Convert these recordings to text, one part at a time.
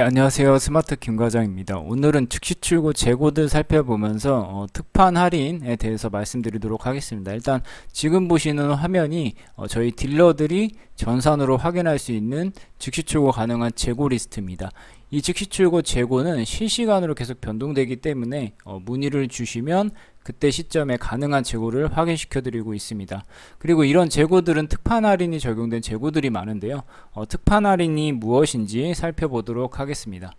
네, 안녕하세요. 스마트 김과장입니다. 오늘은 즉시 출고 재고들 살펴보면서 어, 특판 할인에 대해서 말씀드리도록 하겠습니다. 일단 지금 보시는 화면이 어, 저희 딜러들이 전산으로 확인할 수 있는 즉시 출고 가능한 재고 리스트입니다. 이 즉시 출고 재고는 실시간으로 계속 변동되기 때문에 어, 문의를 주시면 그때 시점에 가능한 재고를 확인시켜 드리고 있습니다. 그리고 이런 재고들은 특판 할인이 적용된 재고들이 많은데요. 어, 특판 할인이 무엇인지 살펴보도록 하겠습니다.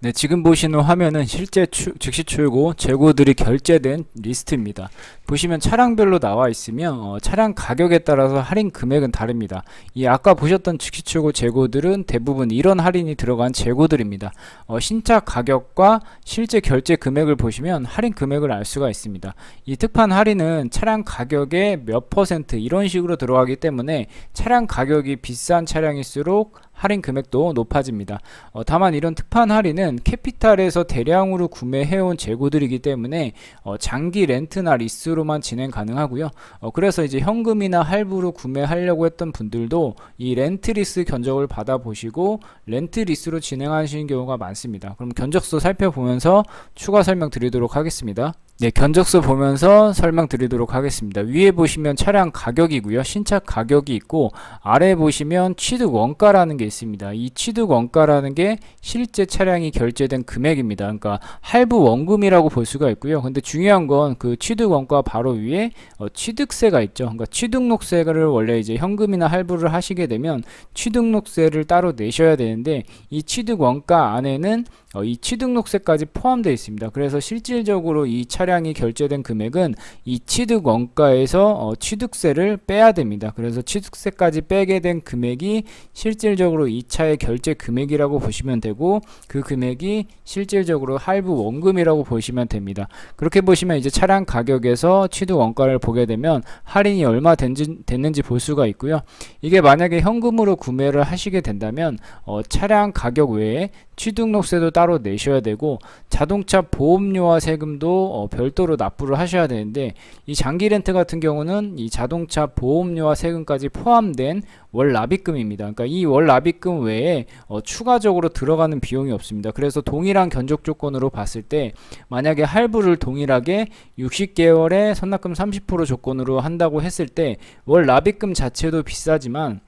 네, 지금 보시는 화면은 실제 추, 즉시 출고 재고들이 결제된 리스트입니다. 보시면 차량별로 나와 있으면 어, 차량 가격에 따라서 할인 금액은 다릅니다. 이 아까 보셨던 즉시 출고 재고들은 대부분 이런 할인이 들어간 재고들입니다. 어, 신차 가격과 실제 결제 금액을 보시면 할인 금액을 알 수가 있습니다. 이 특판 할인은 차량 가격의 몇 퍼센트 이런 식으로 들어가기 때문에 차량 가격이 비싼 차량일수록 할인 금액도 높아집니다. 어, 다만 이런 특판 할인은 캐피탈에서 대량으로 구매해온 재고들이기 때문에 어, 장기 렌트나 리스로만 진행 가능하고요. 어, 그래서 이제 현금이나 할부로 구매하려고 했던 분들도 이 렌트 리스 견적을 받아보시고 렌트 리스로 진행하시는 경우가 많습니다. 그럼 견적서 살펴보면서 추가 설명 드리도록 하겠습니다. 네, 견적서 보면서 설명 드리도록 하겠습니다. 위에 보시면 차량 가격이고요. 신차 가격이 있고 아래 보시면 취득 원가라는 게 있습니다. 이 취득 원가라는 게 실제 차량이 결제된 금액입니다. 그러니까 할부 원금이라고 볼 수가 있고요. 근데 중요한 건 그 취득 원가 바로 위에 어, 취득세가 있죠. 그러니까 취득록세를 원래 이제 현금이나 할부를 하시게 되면 취득록세를 따로 내셔야 되는데 이 취득 원가 안에는 어, 이 취득록세까지 포함되어 있습니다. 그래서 실질적으로 이 차량 이 결제된 금액은 이 취득 원가에서 어, 취득세를 빼야 됩니다. 그래서 취득세까지 빼게 된 금액이 실질적으로 이 차의 결제 금액이라고 보시면 되고 그 금액이 실질적으로 할부 원금이라고 보시면 됩니다. 그렇게 보시면 이제 차량 가격에서 취득 원가를 보게 되면 할인이 얼마 된지, 됐는지 볼 수가 있고요. 이게 만약에 현금으로 구매를 하시게 된다면 어, 차량 가격 외에 취득록세도 따로 내셔야 되고 자동차 보험료와 세금도 어, 별도로 납부를 하셔야 되는데 이 장기 렌트 같은 경우는 이 자동차 보험료와 세금까지 포함된 월 납입금입니다. 그러니까 이 월 납입금 외에 어, 추가적으로 들어가는 비용이 없습니다. 그래서 동일한 견적 조건으로 봤을 때 만약에 할부를 동일하게 60개월에 선납금 30% 조건으로 한다고 했을 때 월 납입금 자체도 비싸지만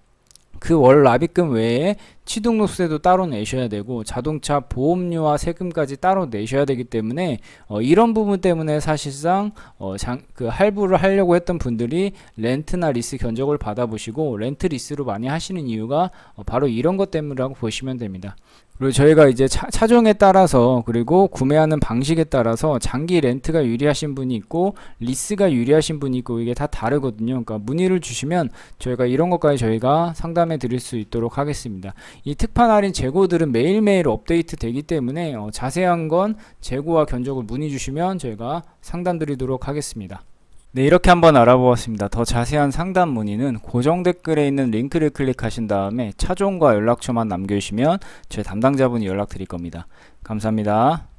그월 납입금 외에 취득록세도 따로 내셔야 되고 자동차 보험료와 세금까지 따로 내셔야 되기 때문에 어, 이런 부분 때문에 사실상 어, 장, 그 할부를 하려고 했던 분들이 렌트나 리스 견적을 받아보시고 렌트 리스로 많이 하시는 이유가 어, 바로 이런 것 때문이라고 보시면 됩니다. 그리고 저희가 이제 차, 차종에 따라서 그리고 구매하는 방식에 따라서 장기 렌트가 유리하신 분이 있고 리스가 유리하신 분이 있고 이게 다 다르거든요. 그러니까 문의를 주시면 저희가 이런 것까지 저희가 상담해 드릴 수 있도록 하겠습니다. 이 특판 할인 재고들은 매일매일 업데이트 되기 때문에 어, 자세한 건 재고와 견적을 문의 주시면 저희가 상담 드리도록 하겠습니다. 네, 이렇게 한번 알아보았습니다. 더 자세한 상담 문의는 고정 댓글에 있는 링크를 클릭하신 다음에 차종과 연락처만 남겨주시면 저희 담당자분이 연락드릴 겁니다. 감사합니다.